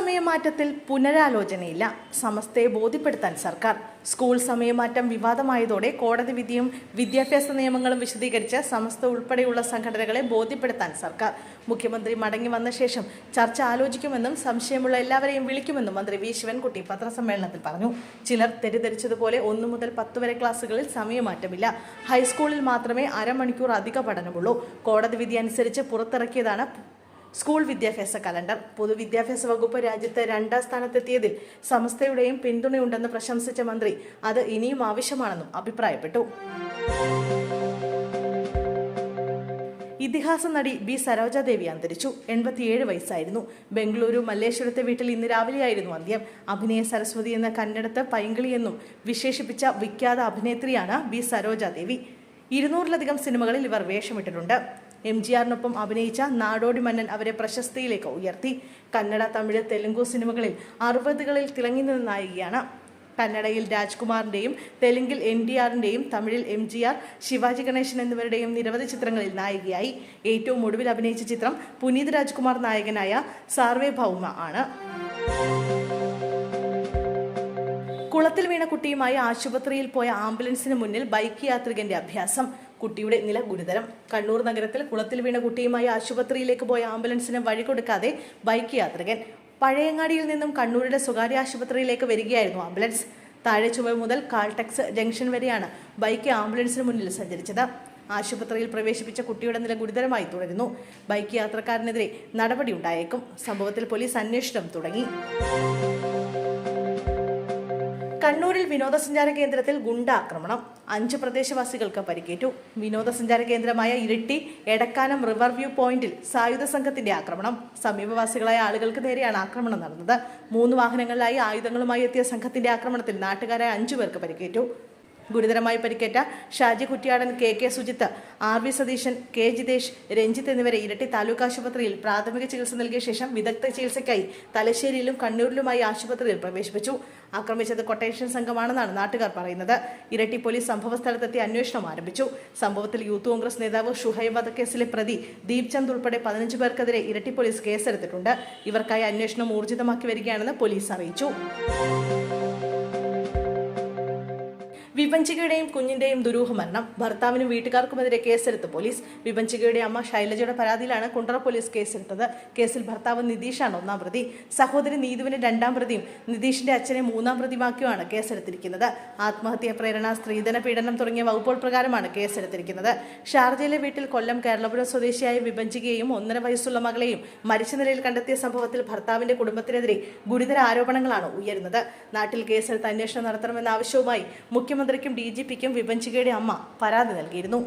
സമയമാറ്റത്തിൽ പുനരാലോചനയില്ല. സമസ്തയെ ബോധ്യപ്പെടുത്താൻ സർക്കാർ. സ്കൂൾ സമയമാറ്റം വിവാദമായതോടെ കോടതി വിധിയും വിദ്യാഭ്യാസ നിയമങ്ങളും വിശദീകരിച്ച് സമസ്ത ഉൾപ്പെടെയുള്ള സംഘടനകളെ ബോധ്യപ്പെടുത്താൻ സർക്കാർ. മുഖ്യമന്ത്രി മടങ്ങി വന്ന ശേഷം ചർച്ച ആലോചിക്കുമെന്നും സംശയമുള്ള എല്ലാവരെയും വിളിക്കുമെന്നും മന്ത്രി വി. ശിവൻകുട്ടി പത്രസമ്മേളനത്തിൽ പറഞ്ഞു. ചിലർ തെറ്റിദ്ധരിച്ചതുപോലെ ഒന്നു മുതൽ പത്ത് വരെ ക്ലാസ്സുകളിൽ സമയമാറ്റമില്ല. ഹൈസ്കൂളിൽ മാത്രമേ അരമണിക്കൂർ അധിക പഠനമുള്ളൂ. കോടതി വിധി അനുസരിച്ച് പുറത്തിറക്കിയതാണ് സ്കൂൾ വിദ്യാഭ്യാസ കലണ്ടർ. പൊതുവിദ്യാഭ്യാസ വകുപ്പ് രാജ്യത്ത് രണ്ടാം സ്ഥാനത്തെത്തിയതിൽ സമസ്തയുടെയും പിന്തുണയുണ്ടെന്ന് പ്രശംസിച്ച മന്ത്രി അത് ഇനിയും ആവശ്യമാണെന്നും അഭിപ്രായപ്പെട്ടു. ഇതിഹാസ നടി ബി സരോജാദേവി അന്തരിച്ചു. എൺപത്തിയേഴ് വയസ്സായിരുന്നു. ബംഗളൂരു മല്ലേശ്വരത്തെ വീട്ടിൽ ഇന്ന് രാവിലെയായിരുന്നു അന്ത്യം. അഭിനയ സരസ്വതി എന്ന കന്നഡത്ത് പൈങ്കിളി എന്നും വിശേഷിപ്പിച്ച വിഖ്യാത അഭിനേത്രിയാണ് ബി സരോജാദേവി. ഇരുന്നൂറിലധികം സിനിമകളിൽ ഇവർ വേഷമിട്ടിട്ടുണ്ട്. എം ജി ആറിനൊപ്പം അഭിനയിച്ച നാടോടി മന്നൻ അവരെ പ്രശസ്തിയിലേക്ക് ഉയർത്തി. കന്നഡ തമിഴ് തെലുങ്കു സിനിമകളിൽ അറുപതുകളിൽ തിളങ്ങി നിന്ന നായികയാണ് കന്നഡയിൽ രാജ്കുമാറിന്റെയും തെലുങ്കിൽ എൻ ഡി ആറിന്റെയും തമിഴിൽ M G R Shivaji Ganesan എന്നിവരുടെയും നിരവധി ചിത്രങ്ങളിൽ നായികയായി. ഏറ്റവും ഒടുവിൽ അഭിനയിച്ച ചിത്രം പുനീത് രാജ്കുമാർ നായകനായ സാർവേ ഭൗമ ആണ്. കുളത്തിൽ വീണ കുട്ടിയുമായി ആശുപത്രിയിൽ പോയ ആംബുലൻസിന് മുന്നിൽ ബൈക്ക് യാത്രികന്റെ അഭ്യാസം. കുട്ടിയുടെ നില ഗുരുതരം. കണ്ണൂർ നഗരത്തിൽ കുളത്തിൽ വീണ കുട്ടിയുമായി ആശുപത്രിയിലേക്ക് പോയ ആംബുലൻസിന് വഴി കൊടുക്കാതെ ബൈക്ക് യാത്രികൻ പഴയങ്ങാടിയിൽ നിന്നും കണ്ണൂരിലെ സ്വകാര്യ ആശുപത്രിയിലേക്ക് വരികയായിരുന്നു ആംബുലൻസ്. താഴെ ചുവ മുതൽ കാൾടെക്സ് ജംഗ്ഷൻ വരെയാണ് ബൈക്ക് ആംബുലൻസിന് മുന്നിൽ സഞ്ചരിച്ചത്. ആശുപത്രിയിൽ പ്രവേശിപ്പിച്ച കുട്ടിയുടെ നില ഗുരുതരമായി തുടരുന്നു. ബൈക്ക് യാത്രക്കാരനെതിരെ നടപടിയുണ്ടായേക്കും സംഭവത്തിൽ പോലീസ് അന്വേഷണം തുടങ്ങി. കണ്ണൂരിൽ വിനോദസഞ്ചാര കേന്ദ്രത്തിൽ ഗുണ്ടാക്രമണം. അഞ്ച് പ്രദേശവാസികൾക്ക് പരിക്കേറ്റു. വിനോദസഞ്ചാര കേന്ദ്രമായ ഇരിട്ടി എടക്കാനം റിവർ വ്യൂ പോയിന്റിൽ സായുധ സംഘത്തിന്റെ ആക്രമണം. സമീപവാസികളായ ആളുകൾക്ക് നേരെയാണ് ആക്രമണം നടന്നത്. മൂന്ന് വാഹനങ്ങളിലായി ആയുധങ്ങളുമായി എത്തിയ സംഘത്തിന്റെ ആക്രമണത്തിൽ നാട്ടുകാരായ അഞ്ചു പേർക്ക് പരിക്കേറ്റു. ഗുരുതരമായി പരിക്കേറ്റ Shaji Kuttiyadan K K Sujith R V Satheesan K Jithesh Ranjith എന്നിവരെ ഇരട്ടി താലൂക്ക് ആശുപത്രിയിൽ പ്രാഥമിക ചികിത്സ നൽകിയ ശേഷം വിദഗ്ധ ചികിത്സയ്ക്കായി തലശ്ശേരിയിലും കണ്ണൂരിലുമായി ആശുപത്രിയിൽ പ്രവേശിപ്പിച്ചു. ആക്രമിച്ചത് കൊട്ടേഷൻ സംഘമാണെന്നാണ് നാട്ടുകാർ പറയുന്നത്. ഇരട്ടി പോലീസ് സംഭവസ്ഥലത്തെത്തി അന്വേഷണം ആരംഭിച്ചു. സംഭവത്തിൽ യൂത്ത് കോൺഗ്രസ് നേതാവ് ഷുഹൈബ് വധക്കേസിലെ പ്രതി ദീപ് ചന്ദ് ഉൾപ്പെടെ പതിനഞ്ച് പേർക്കെതിരെ ഇരട്ടി പോലീസ് കേസെടുത്തിട്ടുണ്ട്. ഇവർക്കായി അന്വേഷണം ഊർജിതമാക്കി വരികയാണെന്ന് പോലീസ് അറിയിച്ചു. വിപഞ്ചികയുടെയും കുഞ്ഞിന്റെയും ദുരൂഹമരണം. ഭർത്താവിനും വീട്ടുകാർക്കുമെതിരെ കേസെടുത്ത് പോലീസ്. വിപഞ്ചികയുടെ അമ്മ ശൈലജയുടെ പരാതിയിലാണ് കുണ്ടറ പോലീസ് കേസെടുത്തത്. കേസിൽ ഭർത്താവ് നിതീഷാണ് ഒന്നാം പ്രതി. സഹോദരി നീതുവിനെ രണ്ടാം പ്രതിയും നിതീഷിന്റെ അച്ഛനെ മൂന്നാം പ്രതിമാക്കിയുമാണ് കേസെടുത്തിരിക്കുന്നത്. ആത്മഹത്യാ പ്രേരണ സ്ത്രീധന പീഡനം തുടങ്ങിയ വകുപ്പുകൾ പ്രകാരമാണ് കേസെടുത്തിരിക്കുന്നത്. ഷാർജയിലെ വീട്ടിൽ കൊല്ലം കേരളപുരം സ്വദേശിയായ വിപഞ്ചികയെയും ഒന്നര വയസ്സുള്ള മകളെയും മരിച്ച നിലയിൽ കണ്ടെത്തിയ സംഭവത്തിൽ ഭർത്താവിന്റെ കുടുംബത്തിനെതിരെ ഗുരുതര ആരോപണങ്ങളാണ് ഉയരുന്നത്. നാട്ടിൽ കേസെടുത്ത് അന്വേഷണം നടത്തണമെന്ന ആവശ്യവുമായി മുഖ്യമന്ത്രിക്കും ഡി ജി പിക്കും വിപഞ്ചികയുടെ അമ്മ പരാതി നൽകിയിരുന്നു.